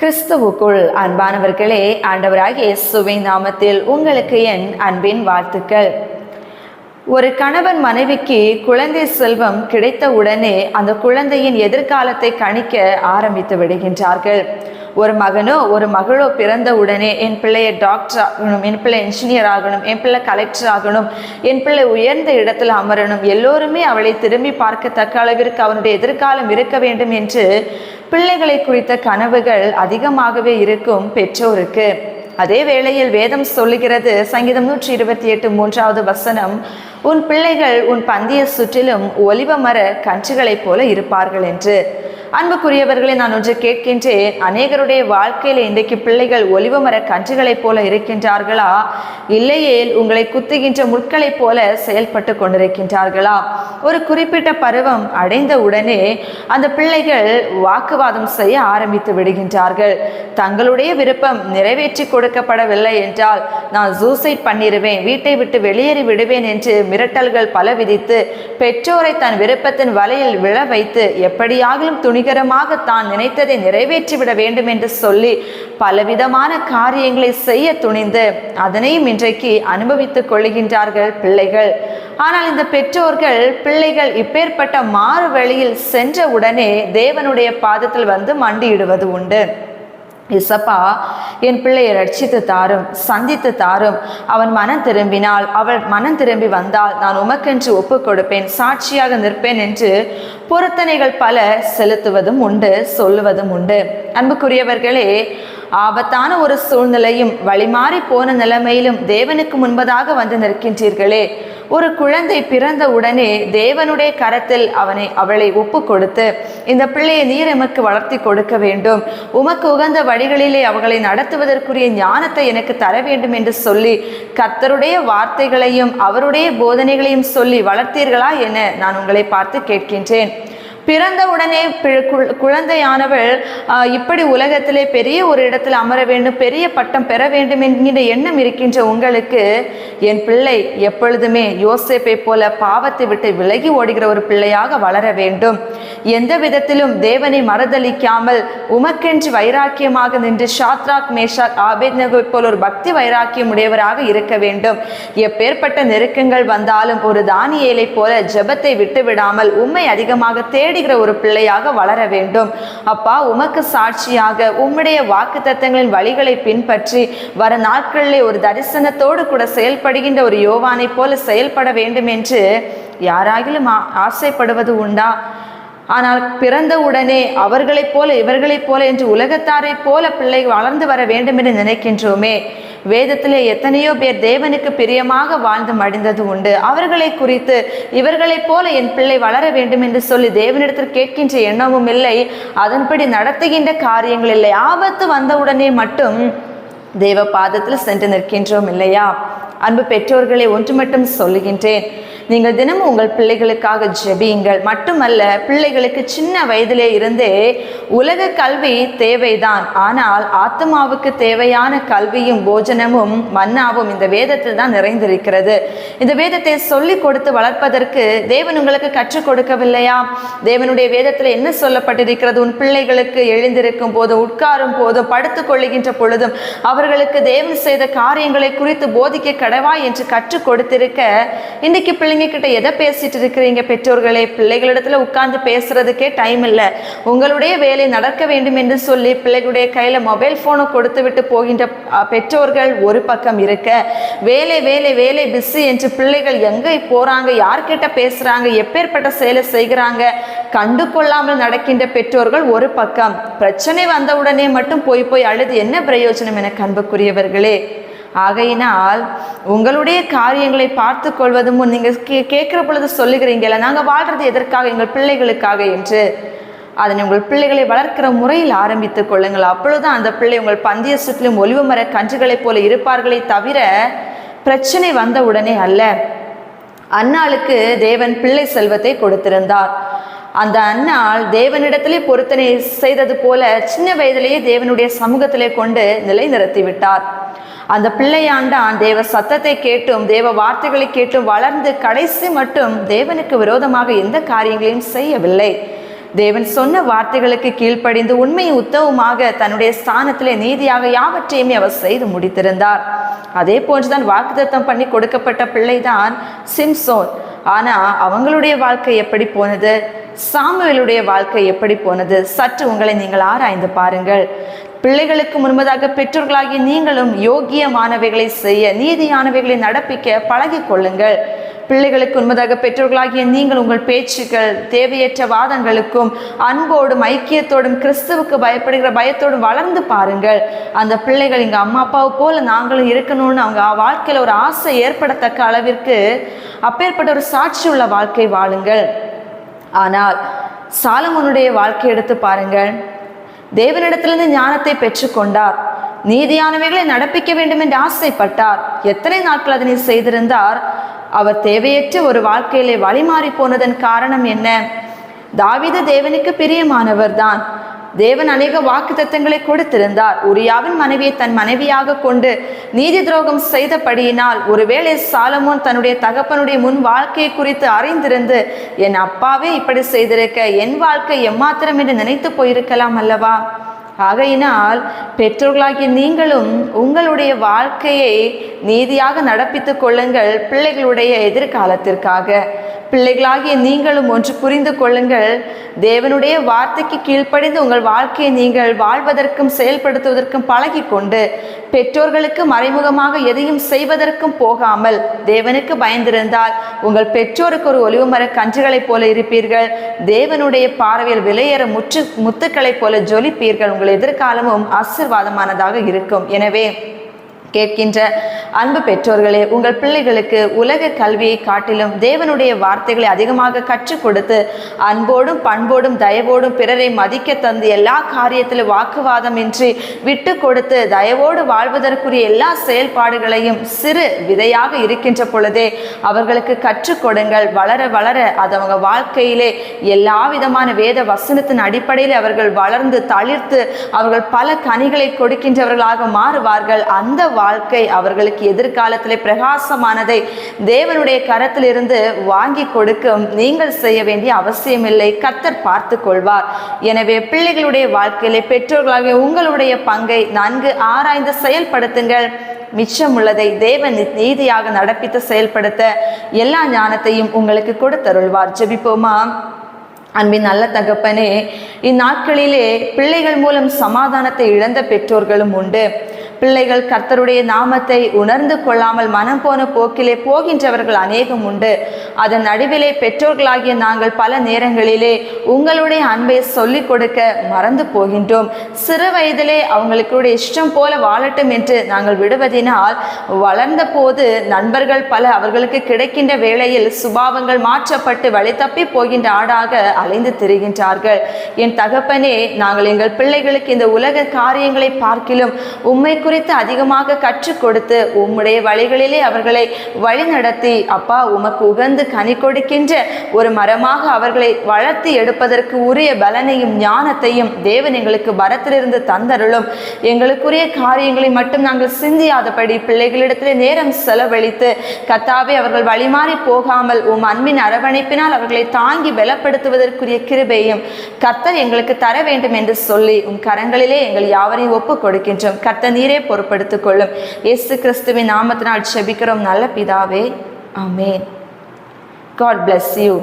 கிறிஸ்துவுக்குள் அன்பானவர்களே ஆண்டவராகிய சுவை நாமத்தில் உங்களுக்கு என் அன்பின் வாழ்த்துக்கள். ஒரு கணவன் மனைவிக்கு குழந்தை செல்வம் கிடைத்த உடனே அந்த குழந்தையின் எதிர்காலத்தை கணிக்க ஆரம்பித்து விடுகின்றார்கள். ஒரு மகனோ ஒரு மகளோ பிறந்த உடனே என் பிள்ளைய டாக்டர் ஆகணும் என் பிள்ளை இன்ஜினியர் ஆகணும் என் பிள்ளை கலெக்டர் ஆகணும் என் பிள்ளை உயர்ந்த இடத்தில் அமரணும் எல்லோருமே அவளை திரும்பி பார்க்கத்தக்க அளவிற்கு அவனுடைய எதிர்காலம் இருக்க வேண்டும் என்று பிள்ளைகளை குறித்த கனவுகள் அதிகமாகவே இருக்கும் பெற்றோருக்கு. அதே வேளையில் வேதம் சொல்லுகிறது சங்கீதம் நூற்றி இருபத்தி எட்டு மூன்றாவது வசனம் உன் பிள்ளைகள் உன் பந்திய சுற்றிலும் ஒலிவ மர கன்றுகளைப் போல இருப்பார்கள் என்று. அன்புக்குரியவர்களை நான் ஒன்று கேட்கின்றேன். அநேகருடைய வாழ்க்கையில் இன்றைக்கு பிள்ளைகள் ஒலிவ மர கன்றுகளைப் போல இருக்கின்றார்களா? இல்லையேல் உங்களை குத்துகின்ற முட்களைப் போல செயல்பட்டு கொண்டிருக்கின்றார்களா? ஒரு குறிப்பிட்ட பருவம் அடைந்த உடனே அந்த பிள்ளைகள் வாக்குவாதம் செய்ய ஆரம்பித்து விடுகின்றார்கள். தங்களுடைய விருப்பம் நிறைவேற்றி கொடுக்கப்படவில்லை என்றால் நான் சூசைட் பண்ணிடுவேன் வீட்டை விட்டு வெளியேறி விடுவேன் என்று மிரட்டல்கள் பல விதித்து பெற்றோரை தன் விருப்பத்தின் வலையில் விழ வைத்து எப்படியாகிலும் துணிகரமாக தான் நினைத்ததை நிறைவேற்றிவிட வேண்டும் என்று சொல்லி பலவிதமான காரியங்களை செய்ய துணிந்து அதனையும் இன்றைக்கு அனுபவித்துக் கொள்கின்றார்கள் பிள்ளைகள். ஆனால் இந்த பெற்றோர்கள் பிள்ளைகள் இப்பேற்பட்ட மாறு வழியில் சென்ற உடனே தேவனுடைய பாதத்தில் வந்து மண்டியிடுவது உண்டு. இசப்பா என் பிள்ளையை ரட்சித்து தாரும் சந்தித்து தாரும். அவன் மனம் திரும்பினால் அவள் மனம் திரும்பி வந்தால் நான் உமக்கென்று ஒப்பு கொடுப்பேன் சாட்சியாக நிற்பேன் என்று பொருத்தனைகள் பல செலுத்துவதும் உண்டு சொல்லுவதும் உண்டு. அன்புக்குரியவர்களே ஆபத்தான ஒரு சூழ்நிலையும் வழிமாறி போன நிலைமையிலும் தேவனுக்கு முன்பதாக வந்து நிற்கின்றீர்களே. ஒரு குழந்தை பிறந்த உடனே தேவனுடைய கரத்தில் அவனை அவளை ஒப்பு கொடுத்து இந்த பிள்ளையை நீர் எமக்கு வளர்த்தி கொடுக்க வேண்டும். உமக்கு உகந்த வழிகளிலே அவர்களை நடத்துவதற்குரிய ஞானத்தை எனக்கு தர வேண்டும் என்று சொல்லி கர்த்தருடைய வார்த்தைகளையும் அவருடைய போதனைகளையும் சொல்லி வளர்த்தீர்களா என நான் உங்களை பார்த்து கேட்கின்றேன். பிறந்த உடனே பி- குழந்தையானவள் இப்படி உலகத்திலே பெரிய ஒரு இடத்தில் அமர வேண்டும் பெரிய பட்டம் பெற வேண்டும் என்கிற எண்ணம் இருக்கின்ற உங்களுக்கு என் பிள்ளை எப்பொழுதுமே யோசேப்பை போல பாவத்தை விட்டு விலகி ஓடுகிற ஒரு பிள்ளையாக வளர வேண்டும். எந்த விதத்திலும் தேவனை மறுதளிக்காமல் உமக்கென்று வைராக்கியமாக நின்று ஷாத்ராக் மேஷாக் ஆபேத்னகை போல் ஒரு பக்தி வைராக்கியம் உடையவராக இருக்க வேண்டும். எப்பேற்பட்ட நெருக்கங்கள் வந்தாலும் ஒரு தானியேலை போல ஜெபத்தை விட்டு விடாமல் அதிகமாக தேடுகிற ஒரு பிள்ளையாக வளர வேண்டும். அப்பா உமக்கு சாட்சியாக உம்முடைய வாக்கு தத்தங்களின் வழிகளை பின்பற்றி வர நாட்களிலே ஒரு தரிசனத்தோடு கூட செயல்படுகின்ற ஒரு யோவானைப் போல செயல்பட வேண்டும் என்று யாராகிலும் ஆ- ஆசைப்படுவது உண்டா? ஆனால் பிறந்த உடனே அவர்களைப் போல இவர்களைப் போல என்று உலகத்தாரைப் போல பிள்ளை வளர்ந்து வர வேண்டும் என்று நினைக்கின்றோமே. வேதத்திலே எத்தனையோ பேர் தேவனுக்கு பிரியமாக வாழ்ந்து மடிந்தது உண்டு. அவர்களை குறித்து இவர்களைப் போல என் பிள்ளை வளர வேண்டும் என்று சொல்லி தேவனிடத்தில் கேட்கின்ற எண்ணமும் இல்லை. அதன்படி நடத்துகின்ற காரியங்கள் இல்லை. ஆபத்து வந்தவுடனே மட்டும் தேவ பாதத்தில் சென்று நிற்கின்றோம் இல்லையா? அன்பு பெற்றோர்களை ஒன்று மட்டும் சொல்லுகின்றேன். நீங்கள் தினமும் உங்கள் பிள்ளைகளுக்காக ஜெபியுங்கள். மட்டுமல்ல பிள்ளைகளுக்கு சின்ன வயதிலே இருந்தே உலக கல்வி தேவைதான். ஆனால் ஆத்மாவுக்கு தேவையான கல்வியும் போஜனமும் மன்னாவும் இந்த வேதத்தில் தான் நிறைந்திருக்கிறது. இந்த வேதத்தை சொல்லி கொடுத்து வளர்ப்பதற்கு தேவன் உங்களுக்கு கற்றுக் கொடுக்கவில்லையா? தேவனுடைய வேதத்தில் என்ன சொல்லப்பட்டிருக்கிறது? உன் பிள்ளைகளுக்கு எழுந்திருக்கும் போது உட்காரும் போதும் படுத்துக் கொள்ளுகின்ற பொழுதும் அவர்களுக்கு தேவன் செய்த காரியங்களை குறித்து போதிக்க கடவாய் என்று கற்றுக் கொடுத்திருக்க இன்னைக்கு பிள்ளைங்க கிட்ட எதை பேசிட்டு இருக்கிறீங்க பெற்றோர்களே? பிள்ளைகளிடத்துல உட்கார்ந்து பேசுறதுக்கே டைம் இல்லை. உங்களுடைய வேலை நடக்க வேண்டும் என்று சொல்லி பிள்ளைகளுடைய கையில மொபைல் போனை கொடுத்து விட்டு போகின்ற பெற்றோர்கள் ஒரு பக்கம் இருக்க வேலை வேலை வேலை பிஸி என்று பிள்ளைகள் எங்க போறாங்க? யார்கிட்ட பேசுறாங்க? எப்பேற்பட்ட செயலை செய்கிறாங்க? கண்டு கொள்ளாமல் நடக்கின்ற பெற்றோர்கள் ஒரு பக்கம். பிரச்சனை வந்தவுடனே மட்டும் போய் போய் அழுது என்ன பிரயோஜனம்? என அன்புக்குரியவர்களே ஆகையினால் உங்களுடைய காரியங்களை பார்த்து கொள்வது முன் நீங்கள் கே கேட்குற பொழுது சொல்லுகிறீங்கள நாங்கள் வாழ்றது எதற்காக? எங்கள் பிள்ளைகளுக்காக என்று. அதனை உங்கள் பிள்ளைகளை வளர்க்கிற முறையில் ஆரம்பித்துக் கொள்ளுங்கள். அப்பொழுது அந்த பிள்ளை உங்கள் பந்தய சுற்றிலும் ஒலிவு மர கன்றுகளைப் போல இருப்பார்களே தவிர பிரச்சனை வந்த உடனே அல்ல. அன்னாளுக்கு தேவன் பிள்ளை செல்வத்தை கொடுத்திருந்தார். அந்த அன்னாள் தேவனிடத்திலே பொருத்தனை செய்தது போல சின்ன வயதிலேயே தேவனுடைய சமூகத்திலே கொண்டு நிலைநிறுத்தி விட்டார் அந்த பிள்ளையாண்டான் தேவ சத்தத்தை கேட்டும் தேவ வார்த்தைகளை கேட்டும் வளர்ந்து கடைசி மட்டும் தேவனுக்கு விரோதமாக எந்த காரியங்களையும் செய்யவில்லை. தேவன் சொன்ன வார்த்தைகளுக்கு கீழ்ப்படிந்து உண்மையும் உத்தவமாக தன்னுடைய ஸ்தானத்திலே நீதியாக யாவற்றையுமே அவர் செய்து முடித்திருந்தார். அதே போன்றுதான் வாக்குத்தத்தம் பண்ணி கொடுக்கப்பட்ட பிள்ளைதான் சிம்சோன். ஆனா அவங்களுடைய வாழ்க்கை எப்படி போனது? சாமுவேலுடைய வாழ்க்கை எப்படி போனது? சற்று உங்களை நீங்கள் ஆராய்ந்து பாருங்கள். பிள்ளைகளுக்கு முன்பதாக பெற்றோர்களாகிய நீங்களும் யோக்கியமானவைகளை செய்ய நீதியானவைகளை நடப்பிக்க பழகி கொள்ளுங்கள். பிள்ளைகளுக்கு உண்மதாக பெற்றோர்களாகிய நீங்கள் உங்கள் பேச்சுக்கள் தேவையற்ற வாதங்களுக்கும் அன்போடும் ஐக்கியத்தோடும் கிறிஸ்துவுக்கு பயப்படுகிற பயத்தோடும் வளர்ந்து பாருங்கள். அந்த பிள்ளைகள் எங்கள் அம்மா அப்பாவை போல நாங்களும் இருக்கணும்னு அவங்க வாழ்க்கையில் ஒரு ஆசை ஏற்படத்தக்க அளவிற்கு அப்பேற்பட்ட ஒரு சாட்சி உள்ள வாழ்க்கை வாழுங்கள். ஆனால் சாலமோனுடைய வாழ்க்கை எடுத்து பாருங்கள். தேவனிடத்திலிருந்து ஞானத்தை பெற்றுக்கொண்டார். நீதியானவைகளை நடப்பிக்க வேண்டும் என்று ஆசைப்பட்டார். எத்தனை நாட்கள் அதனை செய்திருந்தார்? அவர் தேவையற்ற ஒரு வாழ்க்கையிலே வழிமாறி போனதன் காரணம் என்ன? தாவித தேவனுக்கு பிரியமானவர் தான் தேவன் அநேக வாக்கு தத்தங்களை கொடுத்திருந்தார். உரியாவின் மனைவியை தன் மனைவியாக கொண்டு நீதி துரோகம் செய்தபடியினால் ஒருவேளை சாலமோன் தன்னுடைய தகப்பனுடைய முன் வாழ்க்கையை குறித்து அறிந்திருந்து என் அப்பாவே இப்படி செய்திருக்க என் வாழ்க்கை எம்மாத்திரம் என்று நினைத்து போயிருக்கலாம் அல்லவா? ஆகையினால் பெற்றோர்களாகிய நீங்களும் உங்களுடைய வாழ்க்கையை நீதியாக நடப்பித்துக் கொள்ளுங்கள் பிள்ளைகளுடைய எதிர்காலத்திற்காக. பிள்ளைகளாகிய நீங்களும் ஒன்று புரிந்து கொள்ளுங்கள். தேவனுடைய வார்த்தைக்கு கீழ்ப்படிந்து உங்கள் வாழ்க்கையை நீங்கள் வாழ்வதற்கும் செயல்படுத்துவதற்கும் பழகி கொண்டு பெற்றோர்களுக்கு மறைமுகமாக எதையும் செய்வதற்கும் போகாமல் தேவனுக்கு பயந்திருந்தால் உங்கள் பெற்றோருக்கு ஒரு ஒளிவு மர கன்றுகளைப் போல இருப்பீர்கள். தேவனுடைய பார்வையில் விலையேற முற்று முத்துக்களைப் போல ஜொலிப்பீர்கள். உங்கள் எதிர்காலமும் ஆசிர்வாதமானதாக இருக்கும். எனவே கேட்கின்ற அன்பு பெற்றோர்களே உங்கள் பிள்ளைகளுக்கு உலக கல்வியை காட்டிலும் தேவனுடைய வார்த்தைகளை அதிகமாக கற்றுக் கொடுத்து அன்போடும் பண்போடும் தயவோடும் பிறரை மதிக்க தந்து எல்லா காரியத்திலும் வாக்குவாதம் இன்றி விட்டு கொடுத்து தயவோடு வாழ்வதற்குரிய எல்லா செயல்பாடுகளையும் சிறு விதையாக இருக்கின்ற பொழுதே அவர்களுக்கு கற்றுக் கொடுங்கள். வளர வளர அது அவங்க வாழ்க்கையிலே எல்லா விதமான வேத வசனத்தின் அடிப்படையில் அவர்கள் வளர்ந்து தளிர்த்து அவர்கள் பல கனிகளை கொடுக்கின்றவர்களாக மாறுவார்கள். அந்த வாழ்க்கை அவர்களுக்கு எதிர்காலத்தில் பிரகாசமானதை தேவனுடைய கரத்திலிருந்து வாங்கி கொடுக்கும். நீங்கள் செய்ய வேண்டிய அவசியமில்லை. கர்த்தர் பார்த்து கொள்வார் எனவே பிள்ளைகளுடைய வாழ்க்கையிலே பெற்றோர்களாக உங்களுடைய பங்கை நன்கு ஆராய்ந்து செயல்படுத்துங்கள். மிச்சம் உள்ளதை தேவன் நீதியாக நடப்பித்து செயல்படுத்த எல்லா ஞானத்தையும் உங்களுக்கு கொடுத்தருள்வார். ஜெபிப்போமா? அன்பின் நல்ல தகப்பனே இந்நாட்களிலே பிள்ளைகள் மூலம் சமாதானத்தை இழந்த பெற்றோர்களும் உண்டு. பிள்ளைகள் கர்த்தருடைய நாமத்தை உணர்ந்து கொள்ளாமல் மனம் போன போக்கிலே போகின்றவர்கள் அநேகம் உண்டு. அதன் நடுவிலே பெற்றோர்களாகிய நாங்கள் பல நேரங்களிலே உங்களுடைய அன்பை சொல்லிக் கொடுக்க மறந்து போகின்றோம். சிறு வயதிலே அவங்களுக்குடைய இஷ்டம் போல வாழட்டும் என்று நாங்கள் விடுவதினால் வளர்ந்த போது நண்பர்கள் பல அவர்களுக்கு கிடைக்கின்ற வேளையில் சுபாவங்கள் மாற்றப்பட்டு வழி தப்பி போகின்ற ஆடாக அலைந்து திரிகின்றார்கள். என் தகப்பனே நாங்கள் எங்கள் பிள்ளைகளுக்கு இந்த உலக காரியங்களை பார்க்கிலும் உண்மைக்கு குறித்து அதிகமாக கற்றுக் கொடுத்து உம்முடைய வழிகளிலே அவர்களை வழிநடத்தி அப்பா உமக்கு உகந்து கனி கொடுக்கின்ற ஒரு மரமாக அவர்களை வளர்த்தி எடுப்பதற்கு உரிய பலனையும் ஞானத்தையும் தேவன் எங்களுக்கு பரத்திலிருந்து தந்தருளும். எங்களுக்குரிய காரியங்களை மட்டும் நாங்கள் சிந்தியாதபடி பிள்ளைகளிடத்திலே நேரம் செலவழித்து கத்தாவே அவர்கள் வழிமாறி போகாமல் உம் அன்பின் அரவணைப்பினால் அவர்களை தாங்கி பலப்படுத்துவதற்குரிய கிருபையும் கத்தர் எங்களுக்கு தர வேண்டும் என்று சொல்லி உம் கரங்களிலே எங்கள் யாவரையும் ஒப்புக் கொடுக்கின்றோம். கத்த நீரே பொறுப்படுத்திக் கொள்ளும் இயேசு கிறிஸ்துவின் நாமத்தினால் செபிக்கிறோம் நல்ல பிதாவே ஆமே காட் பிளஸ் யூ